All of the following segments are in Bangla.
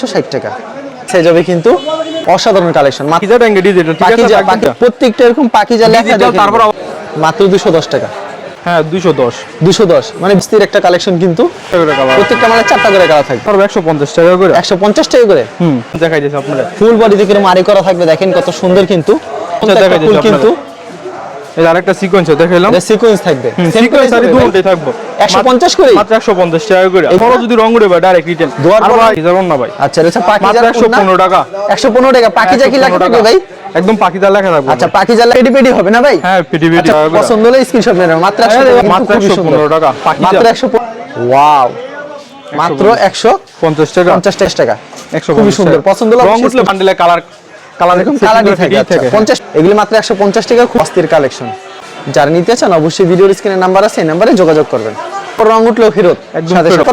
একশো ষাট টাকা। যাবে কিন্তু অসাধারণ কালেকশন ব্যাংকে ডিজিটাল ঠিক আছে প্রত্যেকটা এরকম পাকিজা লেখা তারপর মাত্র দুশো দশ টাকা। হ্যাঁ দুশো দশ। দুশো দশ। মানে বিস্তির একটা কালেকশন কিন্তু প্রত্যেকটা মানে চারটা করে কালার থাকবে। তারপর একশো পঞ্চাশ টাকা করে। একশো পঞ্চাশ টাকা করে? হুম দেখাই দিয়েছে আপনারা ফুল বডিতে কীরকম আরি করা থাকবে দেখেন কত সুন্দর কিন্তু। আচ্ছা, দেখাই দিচ্ছি কিন্তু। এই আরেকটা সিকোয়েন্স দেখাইলাম। সিকোয়েন্স থাকবে। সিকোয়েন্স আর দুটোই থাকব। একশো পঞ্চাশ করে মাত্র একশো পঞ্চাশ টাকা করে। ফলো যদি রং ভাই ডাইরেক্ট দোয়ার পর- ভাই যাবেন না ভাই। আচ্ছা এটা পাখি মাত্র একশো পনেরো টাকা। একশো পনেরো টাকা। পাখি যা কি 115 থাকবে ভাই? একদম লেখা থাকবে। আচ্ছা পাখি যা পেডি পেডি হবে না ভাই? হ্যাঁ পিটি আচ্ছা, পছন্দ হলে স্ক্রিনশট নিয়ে নাও। মাত্র 100 হ্যাঁ, টাকা মাত্র 115 টাকা, মাত্র যা। 100 ওয়াও মাত্র 100 পঞ্চাশ। টাকা। 50 টাকা। একশো খুবই সুন্দর। পছন্দ হলে রং উঠলে বান্ডেলে কালার কালার এরকম কালারই থাকে। আচ্ছা, 50 এগুলি মাত্র 150 টাকা খুব অস্থির কালেকশন যারা নিতে চান অবশ্যই ভিডিওর স্ক্রিনে নাম্বার আছে এই নাম্বারে যোগাযোগ করবেন। রং উঠলেও ফেরত।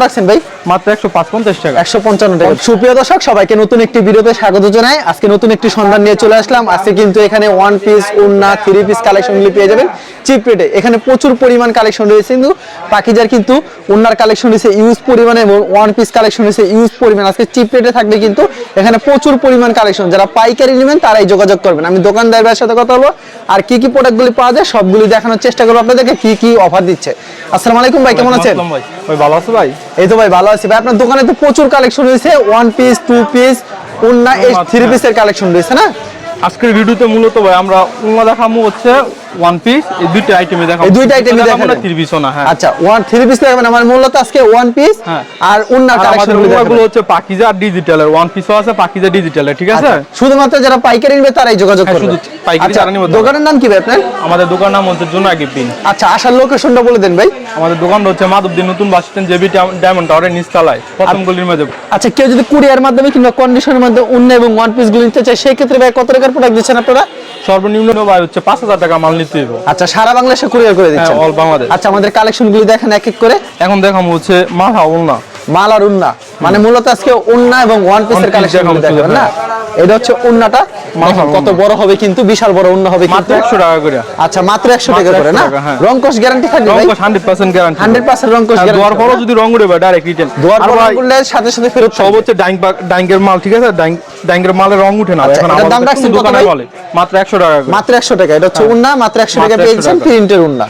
রাখছেন ভাই? মাত্র একশো পঞ্চাশ টাকা। একশো পঞ্চান্ন টাকা। সুপ্রিয় দর্শক সবাইকে নতুন একটি ভিডিওতে স্বাগত জানাই। আজকে নতুন একটি সন্ধান নিয়ে চলে আসলাম। আজকে কিন্তু এখানে ওয়ান পিস উন্না থ্রি পিস কালেকশনগুলি পেয়ে যাবেন। চিপ রেটে এখানে প্রচুর পরিমাণ কালেকশন রয়েছে কিন্তু পাকিজার কিন্তু উন্নার কালেকশন রয়েছে ইউজ পরিমাণে এবং ওয়ান পিস কালেকশন রয়েছে ইউজ পরিমাণ। আজকে চিপ রেটে থাকবে কিন্তু এখানে প্রচুর পরিমাণ কালেকশন যারা পাইকারি নেবেন তারাই যোগাযোগ করবেন। আমি দোকানদারের সাথে কথা বলব। আর কি কি প্রোডাক্টগুলি পাওয়া যায় সবগুলি দেখানোর চেষ্টা করব। আপনাদেরকে কি কি অফার দিচ্ছে। আসসালামু আলাইকুম ভাই কেমন আছেন? ভাই ভালো আছো ভাই? এই তো ভাই ভালো আছি ভাই। আপনার দোকানে তো প্রচুর কালেকশন রয়েছে। ওয়ান পিস টু পিস ওন্না এই। থ্রি পিসের কালেকশন রয়েছে না? আজকের ভিডিওতে মূলত ভাই আমরা উন্মা দেখামু হচ্ছে ওয়ান পিস এই দুইটা আইটেমে দেখাবো এই দুইটা item-ই দেখাবো না থ্রি পিসও না হ্যাঁ। আচ্ছা ওয়ান থ্রি পিস দেখাবেন। আমার মূলত আজকে ওয়ান পিস হ্যাঁ। আর উন্নার আর আমাদের কালেকশন উন্মাগুলো হচ্ছে পাকিজা আর ডিজিটালের ওয়ান পিসও আছে পাকিজা ডিজিটালের ঠিক আছে? শুধুমাত্র যারা পাইকারি নেবে তারাই যোগাযোগ হ্যাঁ, করবে। শুধু পাইকারি আচ্ছা, যারা নেবে দোকানের নাম কি ভাই আপনার? আমাদের দোকান নাম হচ্ছে জোনা গিফটিং আচ্ছা আসার লোকেশনটা বলে দেন ভাই। আমাদের দোকানটা হচ্ছে মাধবদী নতুন বাস স্ট্যান্ড জেবি ডায়মন্ড টাওয়ারের নিচতলায় প্রথম গলির মধ্যে আচ্ছা কেউ যদি কুরিয়ার মাধ্যমে কিংবা কন্ডিশনের মাধ্যমে উন্না এবং ওয়ান পিসগুলো নিতে চায় সেই ক্ষেত্রে ভাই কত টাকার প্রোডাক্ট দিচ্ছেন আপনারা? সর্বনিম্ন ভাই হচ্ছে পাঁচ হাজার টাকা মাল নিতে হবে আচ্ছা সারা বাংলাদেশে কুরিয়ার করে দিচ্ছেন? অল বাংলাদেশ। আচ্ছা আমাদের কালেকশন গুলি দেখেন এক এক করে। এখন দেখাম হচ্ছে মাথা ওলনা মাল আর উন্না। মানে মূলত আজকে উন্না এবং ওয়ান পিসের কালেকশন দেখাবো দেখাবেন না? এটা হচ্ছে উন্নাটা। মাল কত বড় হবে কিন্তু বিশাল বড় উন্না হবে মাত্র কিন্তু একশো টাকা করে। আচ্ছা মাত্র একশো মাত্র টাকা করে না? হ্যাঁ। রং কোশ গ্যারান্টি থাকবে ভাই? হান্ড্রেড পার্সেন্ট গ্যারান্টি 100% রং কোশ দোয়ার পরও যদি রং উঠে ভাই ডাইরেক্ট রিটেন দোয়ার পর করলে সাথে সাথে ফেরত সব হচ্ছে ডাইং ডাইংয়ের মাল ঠিক আছে? ডাইং ডাইংয়ের মালের রং উঠে না। আচ্ছা, এখন আমাদের দাম রাখছেন কত দোকানে বলে মাত্র একশো টাকা মাত্র একশো টাকা এটা হচ্ছে উন্না মাত্র একশো টাকা মাত্র 100 পেয়েছেন প্রিন্টের উন্না।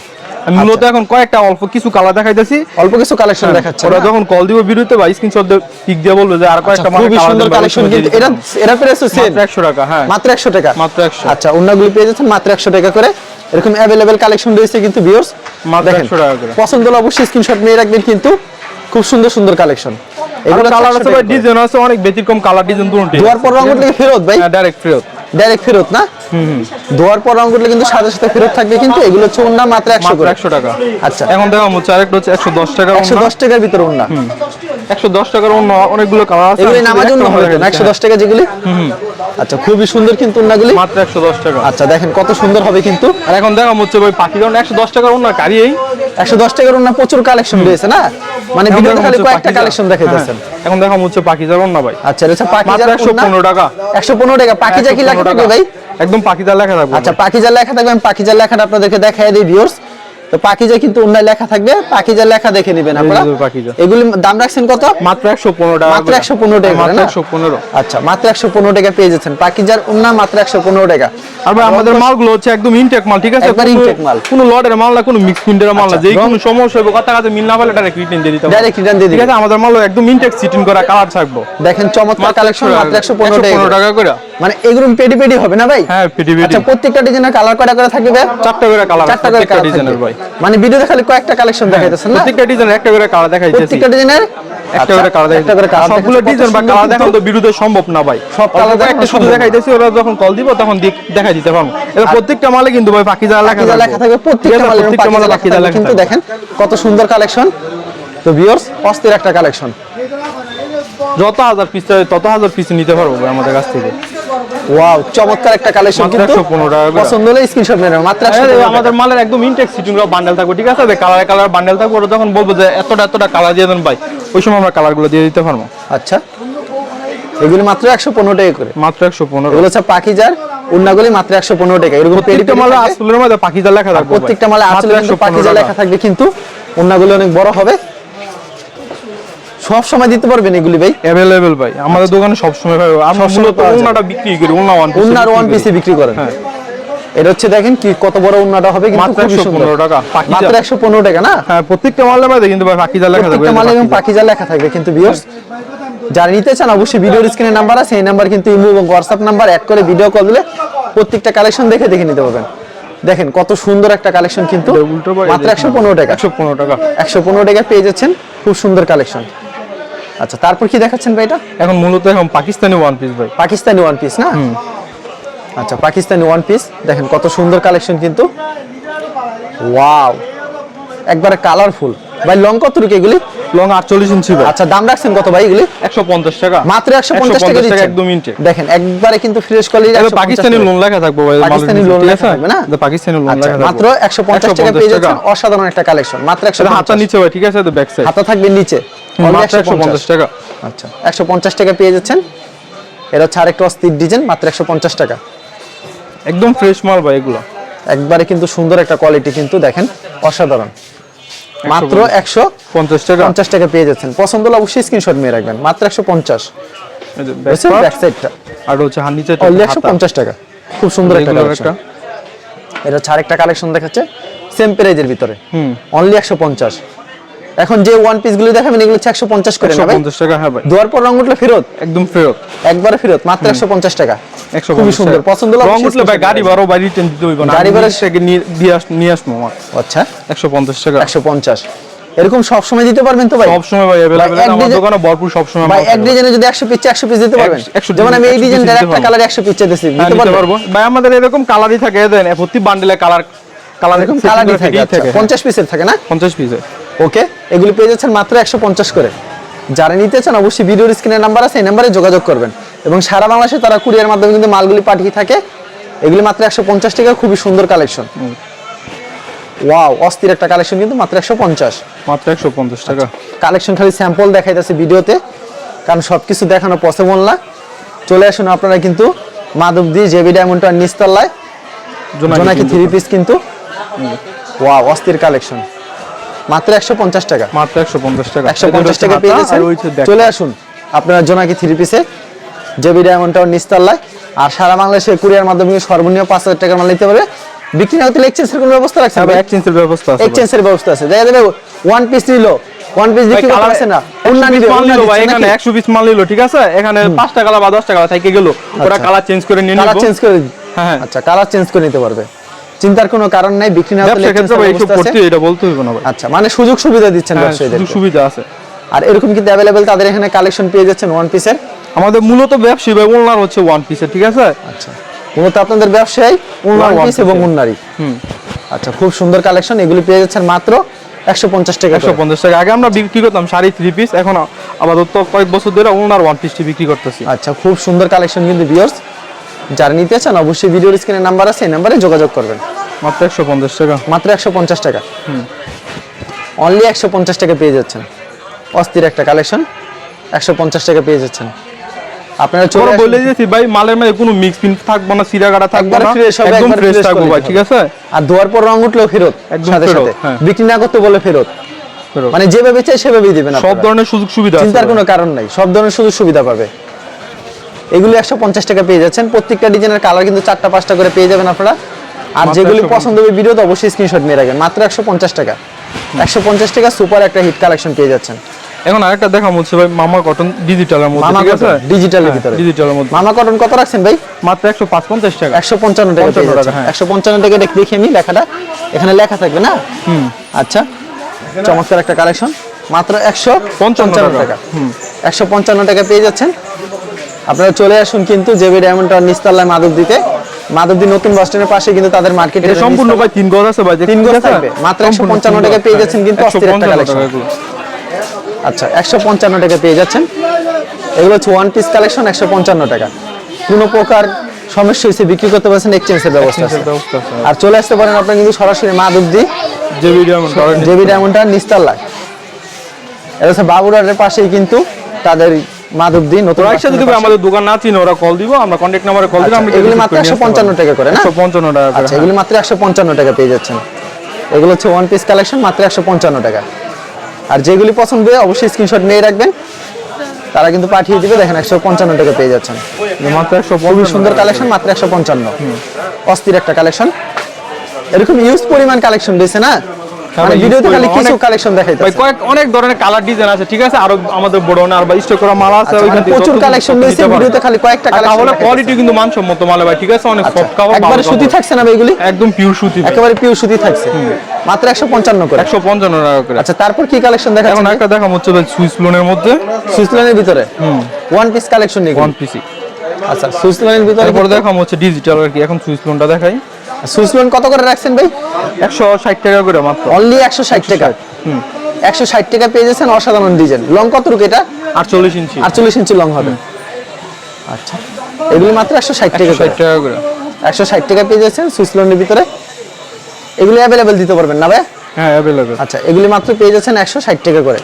মূলত এখন কয়েকটা অল্প কিছু কালার দেখাইতেছি। অল্প কিছু কালেকশন দেখাচ্ছে ওরা যখন কল দিব বিরুতে বা স্ক্রিনশট পিক দিয়ে বলবে যে আর আচ্ছা, কয়েকটা মাল খুবই সুন্দর কালেকশন কিন্তু এটা এটা প্রাইস সেম মাত্র একশো টাকা হ্যাঁ। মাত্র একশো টাকা। মাত্র 100 আচ্ছা উন্নাগুলি পেয়ে যাচ্ছেন মাত্র একশো টাকা করে। এরকম অ্যাভেলেবেল কালেকশন রয়েছে কিন্তু ভিউয়ার্স মাত্র 100 টাকা করে। পছন্দ হলে অবশ্যই স্ক্রিনশট নিয়ে রাখবেন কিন্তু খুব সুন্দর সুন্দর কালেকশন এগুলো কালার আছে ভাই ডিজাইন আছে অনেক ব্যতিক্রম কালার ডিজাইন দুটো দোয়ার পর রং উঠলে ফেরত ভাই। ডাইরেক্ট ফেরত। ডাইরেক্ট ফেরত না? দোয়ার পর রং করলে কিন্তু সাথে সাথে ফেরত থাকবে কিন্তু এগুলো হচ্ছে ওন্না মাত্র একশো করে। একশো টাকা। আচ্ছা। এখন দেখো হচ্ছে আরেকটা হচ্ছে একশো দশ টাকা একশো দশ টাকার ভিতরে ওন্না 110 টাকার অন্য অনেকগুলো কালার আছে এগুলো হবে না 110 টাকা যেগুলি? আচ্ছা খুবই সুন্দর কিন্তু মাত্র 110 টাকা। আচ্ছা দেখেন কত সুন্দর হবে কিন্তু। আর এখন হচ্ছে পাখি 110 টাকার 110 টাকার প্রচুর কালেকশন রয়েছে না? মানে খালি কয়েকটা কালেকশন হ্যাঁ, দেখাইতেছেন। হ্যাঁ। এখন হচ্ছে ভাই। আচ্ছা 115 টাকা। 115 টাকা। পাখিজা কি ভাই? একদম পাখিজার লেখা থাকবে আচ্ছা পাখিজার লেখা থাকবে আমি পাখিজার লেখাটা আপনাদেরকে দেখাই দিই ভিউয়ার্স তো কিন্তু অন্য লেখা থাকবে লেখা দেখে নেবেন আপনারা। এগুলি দাম রাখছেন কত? মাত্র একশো পনেরো টাকা মাত্র করে। একশো পনেরো টাকা মাত্র না? একশো পনেরো। আচ্ছা মাত্র একশো পনেরো টাকা পেয়ে যাচ্ছেন। মাত্র একশো পনেরো টাকা। আর ভাই আমাদের মালগুলো হচ্ছে একদম ইনটেক মাল ঠিক আছে? একবার intake মাল। কোনো লটের মাল না কোনো মিক্স প্রিন্টের মাল না। আচ্ছা, যেই কোনো সমস্যা হবে কথা কাছে মিল না ডাইরেক্ট রিটার্ন দিয়ে দিতে Direct return দিয়ে ঠিক দিবেন। আছে আমাদের মাল একদম ইনটেক সিটিং করা কালার থাকব। দেখেন চমৎকার কালেকশন মাত্র একশো পনেরো টাকা টাকা করে। মানে এগুলো পেডি পেডি হবে না ভাই? হ্যাঁ পিটি পিটি আচ্ছা প্রত্যেকটা ডিজাইনের কালার কয়টা করে থাকবে? চারটা করে কালার চারটা করে কালার ডিজাইনের ভাই। মানে ভিডিওতে খালি কয়েকটা কালেকশন দেখাইতেছেন না? প্রত্যেকটা ডিজাইন একটা করে কালার দেখাইতেছি। প্রত্যেকটা ডিজাইনের একটা করে কালার একটা করে কালার সবগুলো ডিজাইন বা কালার দেখানো তো বিরুদ্ধে সম্ভব না ভাই। সব একটা শুধু দেখাইতেছি ওরা যখন কল দিব তখন দেখাই দিতে পারব এটা প্রত্যেকটা মালে কিন্তু ভাই লেখা লেখা থাকবে প্রত্যেকটা মালে প্রত্যেকটা মালে লেখা কিন্তু দেখেন কত সুন্দর কালেকশন তো ভিউয়ার্স অস্থির একটা কালেকশন যত হাজার পিস তত হাজার পিস নিতে পারব আমাদের কাছ থেকে। ওয়াও চমৎকার একটা কালেকশন কিন্তু 115 টাকা পছন্দ হলে স্ক্রিনশট মাত্র 115 আমাদের মালের একদম ইনটেক সিটিং বান্ডেল থাকবে ঠিক আছে? কালার কালার বান্ডেল থাকবে ওরা যখন বলব যে এতটা এতটা কালার দিয়ে দেন ভাই ওই সময় আমরা কালারগুলো দিয়ে দিতে পারব। আচ্ছা। এগুলি মাত্র একশো পনেরো টাকা করে। মাত্র একশো পনেরো। এগুলো হচ্ছে পাখিজার উন্নাগুলি মাত্র একশো পনেরো টাকা এরকম পেডি প্রত্যেকটা মালে আসলের মধ্যে পাখি লেখা থাকবে প্রত্যেকটা মালে আসলে কিন্তু পাখিজা লেখা থাকবে কিন্তু উন্নাগুলি অনেক বড় হবে। সব সময় দিতে পারবেন এগুলি ভাই? অ্যাভেলেবেল ভাই। আমাদের দোকানে সবসময় ভাই আমরা মূলত ওনাটা বিক্রি করি ওনা ওয়ান উন্নার ওয়ান পিসে বিক্রি করেন। হ্যাঁ। এটা হচ্ছে দেখেন কি কত বড় উন্নাটা হবে কিন্তু মাত্র সুন্দর। 115 টাকা। মাত্র একশো পনেরো টাকা না? হ্যাঁ প্রত্যেকটা মালে ভাই কিন্তু ভাই পাকিজা লেখা থাকবে। প্রত্যেকটা মালে পাকিজা। পাখিজা লেখা থাকবে কিন্তু ভিউয়ার্স যারা নিতে চান অবশ্যই ভিডিওর স্ক্রিনে নাম্বার আছে এই নাম্বার কিন্তু ইমো এবং হোয়াটসঅ্যাপ নাম্বার অ্যাড করে ভিডিও কল দিলে প্রত্যেকটা কালেকশন দেখে দেখে নিতে পারবেন। দেখেন কত সুন্দর একটা কালেকশন কিন্তু মাত্র এই একশো পনেরো টাকা। একশো পনেরো টাকা। একশো পনেরো টাকা পেয়ে যাচ্ছেন খুব সুন্দর কালেকশন আচ্ছা তারপর কি দেখাচ্ছেন ভাই এটা? এখন মূলত এখন পাকিস্তানি ওয়ান পিস ভাই। পাকিস্তানি ওয়ান পিস না? আচ্ছা পাকিস্তানি ওয়ান পিস দেখেন কত সুন্দর কালেকশন কিন্তু। ওয়াও একবারে কালারফুল ভাই লং কত রুকে এগুলি? লং আটচল্লিশ ইঞ্চি ভাই। আচ্ছা দাম রাখছেন কত ভাই এগুলি? একশো পঞ্চাশ টাকা। মাত্র একশো পঞ্চাশ টাকা দিচ্ছেন। একদম ইনটেক দেখেন একবারে কিন্তু ফ্রেশ কোয়ালিটি তবে পাকিস্তানি লোন লেখা থাকবে ভাই পাকিস্তানি লোন লেখা থাকবে না? এটা পাকিস্তানি লোন আচ্ছা, লেখা থাকবে। মাত্র একশো পঞ্চাশ টাকা পেয়ে যাচ্ছেন অসাধারণ একটা কালেকশন মাত্র একশো এটা হাতটা নিচে ভাই ঠিক আছে? তো ব্যাক সাইড হাতা থাকবে নিচে। 150 টাকা। আচ্ছা। টাকা পেয়ে যাচ্ছেন। এটা হচ্ছে আরেকটা অস্থির ডিজাইন মাত্র একশো পঞ্চাশ টাকা। একদম ফ্রেশ মাল ভাই এগুলো। একবারে কিন্তু সুন্দর একটা কোয়ালিটি কিন্তু দেখেন অসাধারণ। মাত্র একশো পঞ্চাশ টাকা। পঞ্চাশ টাকা পেয়ে যাচ্ছেন। পছন্দ হলে অবশ্যই স্ক্রিনশট মেয়ে রাখবেন। মাত্র একশো পঞ্চাশ। এই যে back বুঝছেন part, ব্যাক সাইডটা আর হচ্ছে অনলি একশো পঞ্চাশ টাকা। খুব সুন্দর একটা এটা হচ্ছে আরেকটা কালেকশন দেখাচ্ছে। সেম প্রাইজের ভিতরে। হুম। অনলি একশো পঞ্চাশ। এখন যে ওয়ান পিসগুলো দেখাবেন এগুলো হচ্ছে একশো পঞ্চাশ করে নেবে। টাকা হ্যাঁ ভাই। দুয়ার পর রং উঠলে ফেরত? একদম ফেরত। একবারে ফেরত মাত্র একশো পঞ্চাশ টাকা। একশো পঞ্চাশ খুবই সুন্দর পছন্দ রং উঠলে ভাই গাড়ি নেবেন। বাড়ি রিটার্ন দিতে হইব না। গাড়ি গাড়ি ভাড়া- বাড়ি নিয়ে নিয়ে আসব আমার। আচ্ছা। একশো পঞ্চাশ টাকা। একশো পঞ্চাশ। এরকম সবসময় দিতে পারবেন তো ভাই? সব সময় ভাই অ্যাভেলেবল আমার দোকানে ভরপুর সব সময় ভাই এক ডিজাইনে যদি একশো পিস একশো পিস দিতে পারবেন। একশো যেমন আমি এই 100 ডিজাইনটার একটা। কালার পিস হ্যাঁ, দিতে পারব। ভাই আমাদের এরকম কালারই থাকে দেন প্রতি বান্ডেলে কালার কালার এরকম কালারই থাকে পঞ্চাশ পিসের থাকে না? পঞ্চাশ পিসে ওকে এগুলি পেয়ে যাচ্ছেন মাত্র একশো পঞ্চাশ করে। যারা নিতে চান অবশ্যই ভিডিওর স্ক্রিনের নাম্বার আছে এই নাম্বারে যোগাযোগ করবেন। এবং সারা বাংলাদেশে তারা কুরিয়ার মাধ্যমে কিন্তু মালগুলি পাঠিয়ে থাকে। এগুলি মাত্র একশো পঞ্চাশ টাকা খুবই সুন্দর কালেকশন। ওয়াও অস্থির একটা কালেকশন কিন্তু মাত্র একশো পঞ্চাশ। মাত্র একশো পঞ্চাশ টাকা। কালেকশন খালি স্যাম্পল দেখাইতেছে ভিডিওতে কারণ সব কিছু দেখানো পসিবল না। চলে আসুন আপনারা কিন্তু মাধবদি জেবি ডায়মন্ড আর নিস্তলায়। জোনাকি থ্রি পিস কিন্তু। ওয়াও অস্থির কালেকশন। মাত্র একশো পঞ্চাশ টাকা। মাত্র একশো পঞ্চাশ টাকা। একশো পঞ্চাশ টাকা পেয়ে গেছেন। চলে আসুন আপনারা জোনাকি থ্রি পিসে। জেবি ডায়মন্ড টাউন নিস্তাল্লায় আর সারা বাংলাদেশে কুরিয়ার মাধ্যমে সর্বনিম্ন পাঁচ হাজার টাকার মাল নিতে পারবে। বিক্রি না হতে এক্সচেঞ্জের কোনো ব্যবস্থা রাখছেন ভাই? এক্সচেঞ্জের ব্যবস্থা আছে। এক্সচেঞ্জের ব্যবস্থা আছে। দেখা যাবে ওয়ান পিস নিল। ওয়ান পিস বিক্রি করতে কালার- পারছে না। 100 অন্য নিবে ভাই, এখানে নাকি? একশো পিস মাল নিলো ঠিক আছে? এখানে পাঁচটা কালার বা দশটা কালার থেকে গেল? ওরা আচ্ছা। কালার চেঞ্জ করে নিয়ে কালার চেঞ্জ করে হ্যাঁ, হ্যাঁ। আচ্ছা কালার চেঞ্জ করে নিতে পারবে। চিন্তার কোনো কারণ নাই বিক্রি না ব্যবসার ক্ষেত্রে ভাই ব্যবস্থা করতে এটা বলতে হইব না ভাই। আচ্ছা মানে সুযোগ সুবিধা দিচ্ছেন হ্যাঁ, ব্যবসায়ীদের সুযোগ সুবিধা আছে। আর এরকম কিন্তু অ্যাভেলেবেল তাদের এখানে কালেকশন পেয়ে যাচ্ছেন ওয়ান পিসের আমাদের মূলত ব্যবসায়ী ভাই ওনার হচ্ছে ওয়ান পিসের ঠিক আছে? আচ্ছা মূলত আপনাদের ব্যবসায় One পিস এবং। উন্নারি হুম। আচ্ছা খুব সুন্দর কালেকশন এগুলি পেয়ে যাচ্ছেন মাত্র একশো পঞ্চাশ টাকা একশো পঞ্চাশ টাকা। আগে আমরা বিক্রি করতাম শাড়ি থ্রি পিস এখন আপাতত কয়েক বছর ধরে ওনার ওয়ান পিসটি বিক্রি করতেছি। আচ্ছা খুব সুন্দর কালেকশন কিন্তু ভিউয়ার্স যারা নিতে চান অবশ্যই ভিডিওর স্ক্রিনে নাম্বার আছে এই নাম্বারে যোগাযোগ করবেন। মাত্র একশো পঞ্চাশ টাকা? মাত্র একশো পঞ্চাশ টাকা। অনলি একশো পঞ্চাশ টাকা পেয়ে যাচ্ছেন। অস্থির একটা কালেকশন একশো পঞ্চাশ টাকা পেয়ে যাচ্ছেন। আপনারা চলে বলে দিয়েছি ভাই মালের মধ্যে কোনো মিক্স পিন থাকবে না সিরা কাটা থাকবে না একদম ফ্রেশ থাকবে ভাই ঠিক আছে? আর ধোয়ার পর রং উঠলেও ফেরত সাথে সাথে। হ্যাঁ। বিক্রি না করতে বলে ফেরত। মানে যেভাবে চাই সেভাবেই দিবেন সব ধরনের সুযোগ সুবিধা চিন্তার কোনো কারণ নাই সব ধরনের সুযোগ সুবিধা পাবে। এগুলি একশো পঞ্চাশ টাকা পেয়ে যাচ্ছেন। প্রত্যেকটা ডিজাইনের কালার কিন্তু চারটা পাঁচটা করে পেয়ে যাবেন আপনারা। আর যেগুলি পছন্দ হবে ভিডিওতে অবশ্যই স্ক্রিনশট নিয়ে রাখবেন। মাত্র একশো পঞ্চাশ টাকা। একশো পঞ্চাশ টাকা সুপার একটা হিট কালেকশন পেয়ে যাচ্ছেন। এখন আরেকটা দেখা হচ্ছে ভাই মামা কটন ডিজিটালের মধ্যে মামা কটন ডিজিটালের ভিতরে। ডিজিটালের মধ্যে। মামা কটন কত রাখছেন ভাই? মাত্র একশো পাঁচ পঞ্চাশ টাকা। একশো পঞ্চান্ন টাকা পেয়ে 55 টাকা, হ্যাঁ। দেখ- আমি লেখাটা। এখানে লেখা থাকবে না? হুম। আচ্ছা। চমৎকার একটা কালেকশন মাত্র একশো 55 টাকা। একশো পঞ্চান্ন টাকা পেয়ে যাচ্ছেন। আপনারা চলে আসুন কিন্তু জেবি ডায়মন্ড টাওয়ার নিস্তাল্লায় মাধব দিতে মাধবদী নতুন বাস স্ট্যান্ডের পাশে কিন্তু তাদের মার্কেট এটা সম্পূর্ণ ভাই তিন গজ আছে ভাই তিন গজ থাকবে। মাত্র সম্পূর্ণ 155 তিন টাকা পেয়ে। যাচ্ছেন কিন্তু অস্থির একটা 155 এগুলো। আচ্ছা একশো পঞ্চান্ন টাকা পেয়ে যাচ্ছেন। এগুলো হচ্ছে ওয়ান পিস কালেকশন একশো পঞ্চান্ন টাকা। কোনো প্রকার সমস্যা হয়েছে বিক্রি করতে পারছেন এক্সচেঞ্জের ব্যবস্থা আছে। আর চলে আসতে পারেন আপনারা কিন্তু সরাসরি মাধবদী। যে ভিডিও আমি জেবি ডায়মন্ডটা নিস্তাল্লায় এটা হচ্ছে বাবুরাটের পাশেই কিন্তু তাদের মাধবদী নতুন ওরা একসাথে স্ট্যান্ডের আমাদের দোকান না চিনে ওরা কল দিব আমরা কন্ট্যাক্ট নাম্বারে কল দিলে আমরা এগুলি মাত্র একশো পঞ্চান্ন টাকা করে না? পঞ্চান্ন টাকা আচ্ছা এগুলি মাত্র একশো পঞ্চান্ন টাকা পেয়ে যাচ্ছেন। এগুলো হচ্ছে ওয়ান পিস কালেকশন মাত্র একশো পঞ্চান্ন টাকা। আর যেগুলি পছন্দ হয় অবশ্যই স্ক্রিনশট নিয়ে রাখবেন। তারা কিন্তু পাঠিয়ে দিবে দেখেন একশো পঞ্চান্ন টাকা পেয়ে যাচ্ছেন। মাত্র একশো খুবই সুন্দর কালেকশন মাত্র একশো পঞ্চান্ন। অস্থির একটা কালেকশন এরকম ইউজ পরিমাণ কালেকশন রয়েছে না? মানে ভিডিওতে খালি কিছু অনেক- কালেকশন ভাই কয়েক অনেক ধরনের কালার ডিজাইন আছে ঠিক আছে? আরও আমাদের বড় না আর বা স্টক করা মাল আছে আচ্ছা, ওইখান মানে থেকে প্রচুর কালেকশন রয়েছে ভিডিওতে খালি কয়েকটা কালেকশন তাহলে কোয়ালিটি কিন্তু মানসম্মত মাল ভাই ঠিক আছে? অনেক সফট কাপড় একবারে সুতি থাকছে না ভাই এগুলি একদম পিওর সুতি একেবারে পিওর সুতি থাকছে। মাত্র একশো পঞ্চান্ন করে। একশো পঞ্চান্ন টাকা করে। আচ্ছা তারপর কি কালেকশন এখন দেখাচ্ছেন একটা দেখাম হচ্ছে ভাই সুইস লোনের মধ্যে। ভিতরে? ওয়ান পিস কালেকশন নিয়ে ওয়ান পিসি আচ্ছা সুইসল্যান্ডের ভিতরে তারপরে দেখাম হচ্ছে ডিজিটাল আর কি। এখন সুইস লোনটা দেখাই। সুইসল্যান্ড কত করে রাখছেন ভাই? একশো ষাট টাকা করে মাত্র। অনলি একশো ষাট টাকা? একশো ষাট টাকা পেয়ে যাচ্ছেন অসাধারণ ডিজাইন লং কত রুক এটা? আটচল্লিশ ইঞ্চি। আটচল্লিশ ইঞ্চি লং হবে। আচ্ছা। এগুলি মাত্র একশো ষাট টাকা ষাট টাকা করে। একশো ষাট টাকা পেয়ে যাচ্ছেন সুইসল্যান্ডের ভিতরে? এগুলি অ্যাভেলেবেল দিতে পারবেন না ভাই? হ্যাঁ অ্যাভেলেবেল আচ্ছা এগুলি মাত্র পেয়ে যাচ্ছেন একশো ষাট টাকা করে।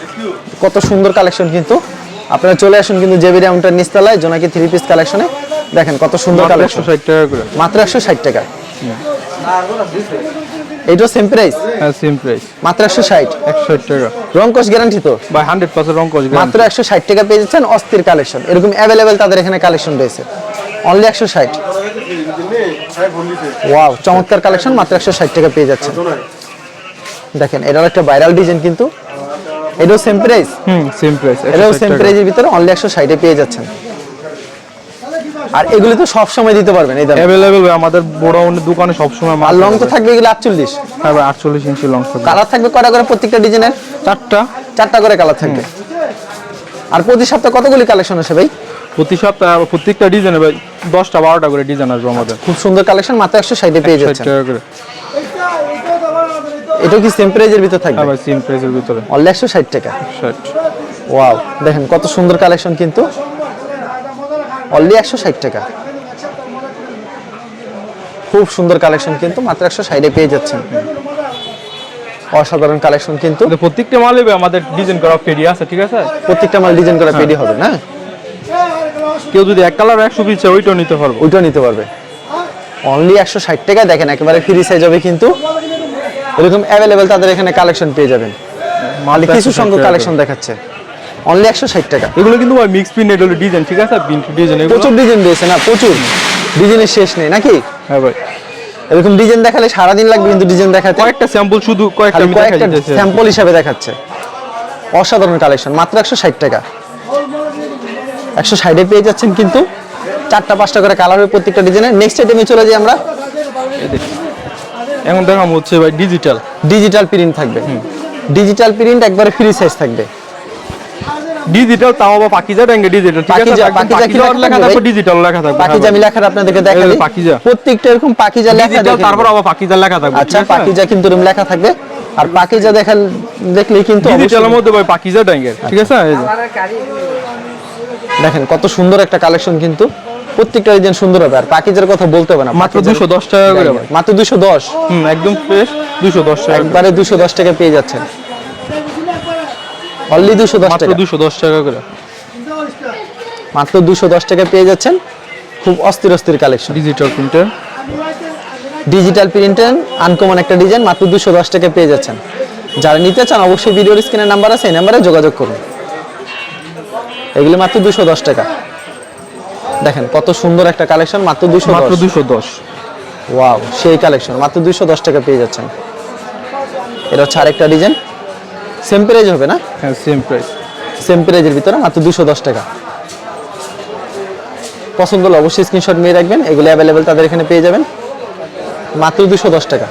কত সুন্দর কালেকশন কিন্তু। আপনারা চলে আসুন কিন্তু জেবি রাউন্টার নিস্তালায় জোনাকি থ্রি পিস কালেকশনে দেখেন কত সুন্দর কালেকশন ষাট টাকা করে। মাত্র একশো ষাট টাকা। এইটাও সেম প্রাইস হ্যাঁ সেম প্রাইস মাত্র একশো ষাট? একশো ষাট টাকা। রংকশ গ্যারান্টি তো? বাই হান্ড্রেড পার্সেন্ট রং কস মাত্র একশো ষাট টাকা পেয়ে যাচ্ছেন অস্থির কালেকশন এরকম অ্যাভেলেবেল তাদের এখানে কালেকশন রয়েছে। অনলি একশো ষাট। ওয়াও চমৎকার কালেকশন মাত্র একশো ষাট টাকা পেয়ে যাচ্ছেন। দেখেন এটাও একটা ভাইরাল ডিজাইন কিন্তু। এটাও সেম প্রাইস হুম সেম প্রাইস এটাও সেম প্রাইজের ভিতরে অনলি একশো ষাটে পেয়ে যাচ্ছেন। আর এগুলি তো সব সময় দিতে পারবেন এই দামে। অ্যাভেলেবেল আমাদের বড় দোকানে সবসময় আর মাল লং তো থাকবে এগুলো আটচল্লিশ। হ্যাঁ ভাই আটচল্লিশ ইঞ্চি লং থাকবে। কালার থাকবে কটা করে প্রত্যেকটা ডিজাইনের চারটা। চারটা করে কালার থাকবে। আর প্রতি সপ্তাহে কতগুলি কালেকশন আসে ভাই? প্রতি সপ্তাহে প্রত্যেকটা ডিজাইনে ভাই দশটা বারোটা করে ডিজাইন আসবে আমাদের। খুব সুন্দর কালেকশন মাত্র একশো ষাটে পেয়ে যাচ্ছেন। এটাও কি সেম প্রাইজের ভিতর হ্যাঁ থাকবে ভাই সেম প্রাইসের ভিতরে। অনলি একশো ষাট টাকা। ষাট। ওয়াও দেখেন কত সুন্দর কালেকশন কিন্তু। অনলি একশো ষাট টাকা। খুব সুন্দর কালেকশন কিন্তু মাত্র একশো ষাটে পেয়ে যাচ্ছেন। অসাধারণ কালেকশন কিন্তু। প্রত্যেকটা মালে আমাদের ডিজাইন করা ফেরি আছে ঠিক আছে? প্রত্যেকটা মাল ডিজাইন করা পেডি হবে না? কেউ যদি এক কালার একশো পিস ওইটাও নিতে পারব। ওইটাও নিতে পারবে। অনলি একশো ষাট টাকা দেখেন একেবারে ফ্রি সাইজ হবে কিন্তু। এরকম অ্যাভেলেবেল তাদের এখানে কালেকশন পেয়ে যাবেন। মালিক কিছু সংখ্যক কালেকশন দেখাচ্ছে। অনলি একশো ষাট টাকা। এগুলো কিন্তু ভাই মিক্স ডিজাইন ঠিক আছে? ডিজাইন প্রচুর ডিজাইন রয়েছে না? প্রচুর। ডিজাইনের শেষ নেই নাকি? হ্যাঁ ভাই। এরকম ডিজাইন দেখালে সারাদিন লাগবে কিন্তু ডিজাইন দেখাতে। কয়েকটা স্যাম্পল শুধু কয়েকটা দেখা স্যাম্পল হিসাবে দেখাচ্ছে। অসাধারণ কালেকশন মাত্র একশো ষাট টাকা। একশো ষাটে পেয়ে যাচ্ছেন কিন্তু চারটা পাঁচটা করে কালার হবে প্রত্যেকটা ডিজাইনের নেক্সট আইটেমে চলে যাই আমরা। এখন দেখাম হচ্ছে ভাই ডিজিটাল ডিজিটাল প্রিন্ট থাকবে। ডিজিটাল প্রিন্ট একবারে ফ্রি সাইজ থাকবে। ডিজিটাল তাও আবার পাকিজা ট্যাঙ্গে ডিজিটাল ঠিক আছে পাকিজা- একদম পাকিজা লেখা লেখা থাকবে। থাকবে ডিজিটাল লেখা থাকবে হ্যাঁ পাকিজা আমি লেখাটা আপনাদেরকে দেখা এই দিই পাকিজা। প্রত্যেকটা এরকম পাকিজা লেখা ডিজিটাল তারপর। আবার পাকিজা লেখা থাকবে আচ্ছা পাকিজা কিন্তু এরকম লেখা থাকবে। আর পাকিজা দেখাল দেখলেই কিন্তু ডিজিটালের মধ্যে ভাই পাকিজা ট্যাঙ্গের ঠিক আছে। দেখেন কত সুন্দর একটা কালেকশন কিন্তু। প্রত্যেকটা ডিজাইন সুন্দর হবে। আর পাকিজার কথা বলতে হবে না মাত্র পাকিজার- দুশো দশ টাকা করে মাত্র দুশো দশ। হুম একদম ফ্রেশ দুশো দশ টাকা একবারে দুশো দশ টাকা পেয়ে যাচ্ছেন। অনলি দুশো দশ মাত্র টাকা। দুশো দশ টাকা করে। মাত্র দুশো দশ টাকা পেয়ে যাচ্ছেন খুব অস্থির অস্থির কালেকশন ডিজিটাল প্রিন্টার ডিজিটাল প্রিন্টের আনকমন একটা ডিজাইন মাত্র দুশো দশ টাকা পেয়ে যাচ্ছেন। যারা নিতে চান অবশ্যই ভিডিওর স্ক্রিনের নাম্বার আছে এই নাম্বারে যোগাযোগ করুন। এগুলি মাত্র দুশো দশ টাকা। দেখেন কত সুন্দর একটা কালেকশন মাত্র দুশো মাত্র দুশো দশ। ওয়াও সেই কালেকশন মাত্র দুশো দশ টাকা পেয়ে যাচ্ছেন। এটা হচ্ছে আরেকটা ডিজাইন সেম প্রাইজ হবে না? হ্যাঁ সেম প্রাইস সেম প্রাইজের ভিতরে মাত্র দুশো দশ টাকা। পছন্দ হলে অবশ্যই স্ক্রিনশট নিয়ে রাখবেন এগুলো অ্যাভেলেবেল তাদের এখানে পেয়ে যাবেন। মাত্র দুশো দশ টাকা।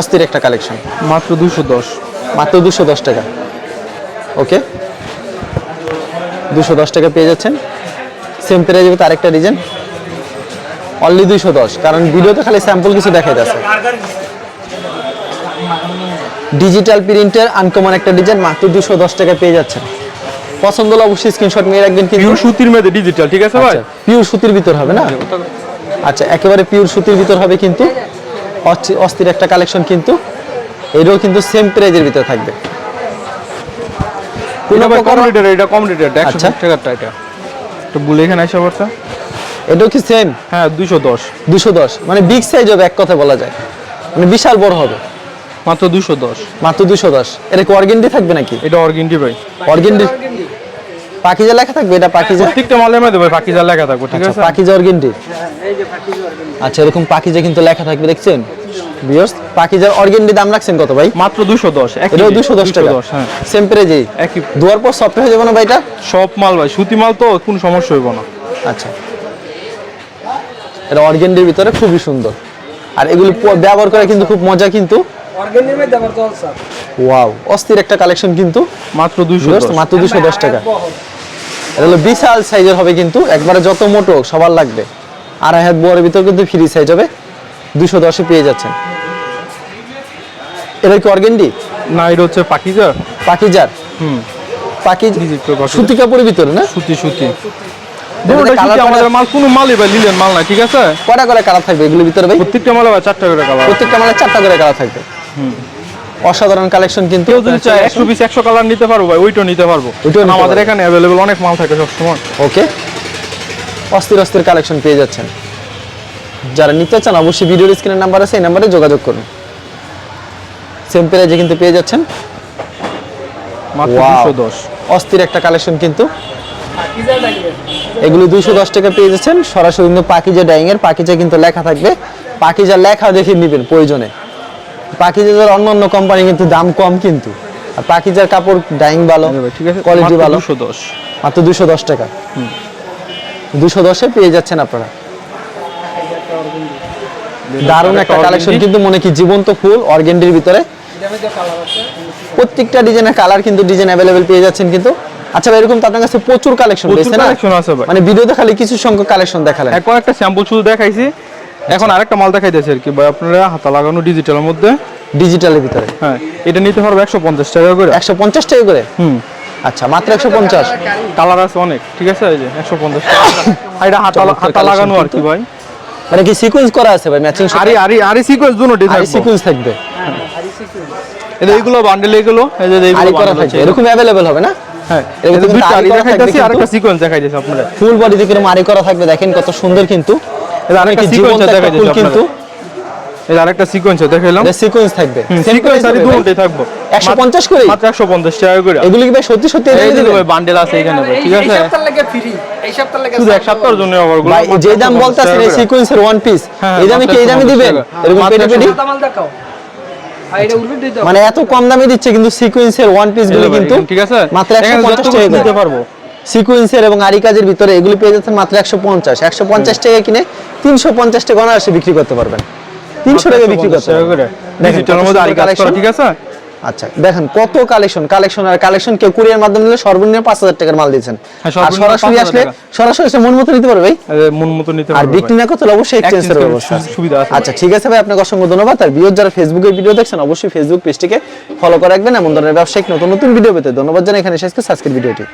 অস্থির একটা কালেকশন মাত্র দুশো দশ। মাত্র দুশো দশ টাকা। ওকে দুশো দশ টাকা পেয়ে যাচ্ছেন। সেম প্রাইজ হবে তার একটা ডিজাইন অনলি দুইশো দশ কারণ ভিডিওতে খালি স্যাম্পল কিছু দেখা যাচ্ছে ডিজিটাল প্রিন্টের আনকমন একটা ডিজাইন মাত্র দুশো দশ টাকা পেয়ে যাচ্ছেন। পছন্দ হলে অবশ্যই স্ক্রিনশট নিয়ে রাখবেন কিন্তু পিওর সুতির মধ্যে ডিজিটাল ঠিক আছে ভাই? পিওর সুতির ভিতর হবে না? আচ্ছা একেবারে পিওর সুতির ভিতর হবে কিন্তু। অস্থি- অস্থির একটা কালেকশন কিন্তু। এটাও কিন্তু সেম প্রাইজের ভিতর থাকবে। এটা কম রেটের আচ্ছা। ষাট টাকারটা এটা। তো বলে এখানে এটাও কি সেম হ্যাঁ দুশো দশ। দুশো দশ। মানে বিগ সাইজ হবে এক কথা বলা যায়। মানে বিশাল বড় হবে। মাত্র দুশো দশ। মাত্র দুশো দশ। এটা কি অর্গেন্ডি থাকবে নাকি? এটা অর্গেন্ডি ভাই। অর্গেন্ডি। পাখিজা লেখা থাকবে? এটা পাখিজা প্রত্যেকটা মালের মধ্যে ভাই যা লেখা থাকব ঠিক আচ্ছা আছে? পাখিজা অর্গেন্ডি। আচ্ছা এরকম পাখিজা কিন্তু লেখা থাকবে দেখছেন? বিয়স পাখিজার অর্গেন্ডি দাম রাখছেন কত ভাই? মাত্র দুশো দশ এটাও দুশো দশ টাকা। হ্যাঁ। সেম প্রাইজেই একই। দুয়ার পর সফট হয়ে যাবে না ভাই এটা? সব মাল ভাই সুতি মাল তো কোনো সমস্যা হইব না। আচ্ছা। এটা অর্গেন্ডির ভিতরে খুবই সুন্দর। আর এগুলো ব্যবহার করে কিন্তু খুব মজা কিন্তু। ওয়াও অস্থির একটা কালেকশন কিন্তু। মাত্র মাত্র দুশো দশ টাকা। এটা হলো বিশাল সাইজের হবে কিন্তু একবারে যত মোটো সবার লাগবে। আড়াই হাত বড়ের ভিতর কিন্তু ফ্রি সাইজ হবে। দুশো দশে পেয়ে যাচ্ছেন। এটা কি অর্গেন্ডি? না এটা হচ্ছে পাখি যা পাখিজার হুম কষ্ট সুতি কাপড়ের ভিতরে না? সুতি সুতি। আমাদের মাল কোনো মালই ভাই লিলেন মাল না ঠিক আছে? কটা করে কালার থাকবে এগুলোর ভিতরে ভাই? প্রত্যেকটা মালে চারটা করে কালার প্রত্যেকটা মানে চারটা করে কালার থাকবে। অসাধারণ কালেকশন কিন্তু। কেউ যদি চায় একশো পিস একশো কালার নিতে পারব ভাই ওইটাও নিতে পারব। ওইটাও আমাদের এখানে অ্যাভেলেবেল অনেক মাল থাকে সবসময়। ওকে অস্থির অস্থির কালেকশন পেয়ে যাচ্ছেন। যারা নিতে চান অবশ্যই ভিডিওর স্ক্রিনের নাম্বার আছে এই নাম্বারে যোগাযোগ করুন। সেম প্রাইজে কিন্তু পেয়ে যাচ্ছেন। অস্থির একটা কালেকশন কিন্তু। এগুলো দুইশো দশ টাকা পেয়ে যাচ্ছেন। সরাসরি কিন্তু পাকিজা ডাইং এর পাকিজা কিন্তু লেখা থাকবে। পাকিজা লেখা দেখে নেবেন প্রয়োজনে। পাকিজার অন্য অন্য কোম্পানি কিন্তু দাম কম কিন্তু। আর পাকিজার কাপড় ডাইং ভালো ঠিক আছে কোয়ালিটি ভালো। দুশো দশ। মাত্র দুশো দশ টাকা। দুশো দশে পেয়ে যাচ্ছেন আপনারা। দারুণ একটা কালেকশন কিন্তু মনে কি জীবন্ত ফুল অর্গেন্ডির ভিতরে। প্রত্যেকটা ডিজাইনের কালার কিন্তু ডিজাইন অ্যাভেলেবেল পেয়ে যাচ্ছেন কিন্তু। আচ্ছা ভাই এরকম তো আপনার কাছে প্রচুর কালেকশন রয়েছে না? কালেকশন আছে মানে ভিডিওতে খালি কিছু সংখ্যক কালেকশন দেখালেন। একটা স্যাম্পল শুধু দেখাইছি। এখন আরেকটা মাল দেখাইতেছে আর কি ভাই আপনারা হাতা লাগানো ডিজিটালের মধ্যে। ডিজিটালের ভিতরে। হ্যাঁ এটা নিতে পারব একশো পঞ্চাশ টাকা করে। একশো পঞ্চাশ টাকা করে? হুম। আচ্ছা মাত্র একশো পঞ্চাশ। কালার আছে অনেক ঠিক আছে? এই যে একশো পঞ্চাশ টাকা। এটা হাতা হাতা লাগানো আর কি ভাই। মানে কি সিকোয়েন্স করা আছে ভাই ম্যাচিং আরে আরে আরে সিকোয়েন্স দুটো আর সিকোয়েন্স থাকবে। এটা এইগুলো বান্ডেল এগুলো এই যে এইগুলো করা থাকবে। এরকম অ্যাভেলেবেল হবে না? হ্যাঁ এটা দুইটা আরি থাকবে দেখাইতেছি আর। একটা সিকোয়েন্স দেখাইতেছি আপনারা ফুল বডিতে কীরকম আরি করা থাকবে দেখেন কত সুন্দর কিন্তু। আরেকটা জীবন্ত একটা দেখাইতেছি কিন্তু এই আরেকটা সিকোয়েন্স দেখাইলাম। সিকোয়েন্স থাকবে। সিকোয়েন্স আর দুটোই থাকব। 150 করে? মাত্র 150 টাকা করে। এগুলি কি ভাই সত্যি সত্যি এই রেখে যে ভাই বান্ডেল আছে এখানে ভাই, ঠিক এই সপ্তাহ লাগে ফ্রি এই সপ্তাহ লাগে শুধু এক সপ্তাহের জন্য অফারগুলো ভাই যে দাম বলতাছেন এই সিকোয়েন্সের ওয়ান পিস এই দামে কি এই দামে দিবেন এরকম পেটি পেটি। মাল দেখাও। আর এটা উল্টো দিয়ে দাও। মানে এত কম দামে দিচ্ছে কিন্তু সিকোয়েন্সের ওয়ান পিসগুলো কিন্তু ঠিক আছে? মাত্র এখানে 150 টাকা পারব। সিকোয়েন্সের এবং আরি কাজের ভিতরে এগুলি পেয়ে যাচ্ছেন মাত্র একশো পঞ্চাশ। একশো পঞ্চাশ টাকা কিনে তিনশো পঞ্চাশ টাকা অনায়াসে বিক্রি করতে পারবেন। তিনশো টাকা বিক্রি করতে পারবেন। ঠিক আছে? আচ্ছা দেখেন কত কালেকশন কালেকশন আর কালেকশন কেউ কুরিয়ার মাধ্যমে নিলে সর্বনিম্ন পাঁচ হাজার টাকার মাল দিচ্ছেন হ্যাঁ, আর সরাসরি আসলে সরাসরি মন মতো নিতে পারবে ভাই। মন মতো নিতে আর বিক্রি না করতে অবশ্যই এক্সচেঞ্জের Exchange ব্যবস্থা সুবিধা আছে। আচ্ছা ঠিক আছে ভাই আপনাকে অসংখ্য ধন্যবাদ। আর যারা ফেসবুকে ভিডিও দেখছেন অবশ্যই ফেসবুক পেজটিকে ফলো করে রাখবেন। এমন ধরনের ব্যবসায়িক নতুন নতুন ভিডিও পেতে ধন্যবাদ জানাই। এখানে শেষ করছি আজকের ভিডিওটি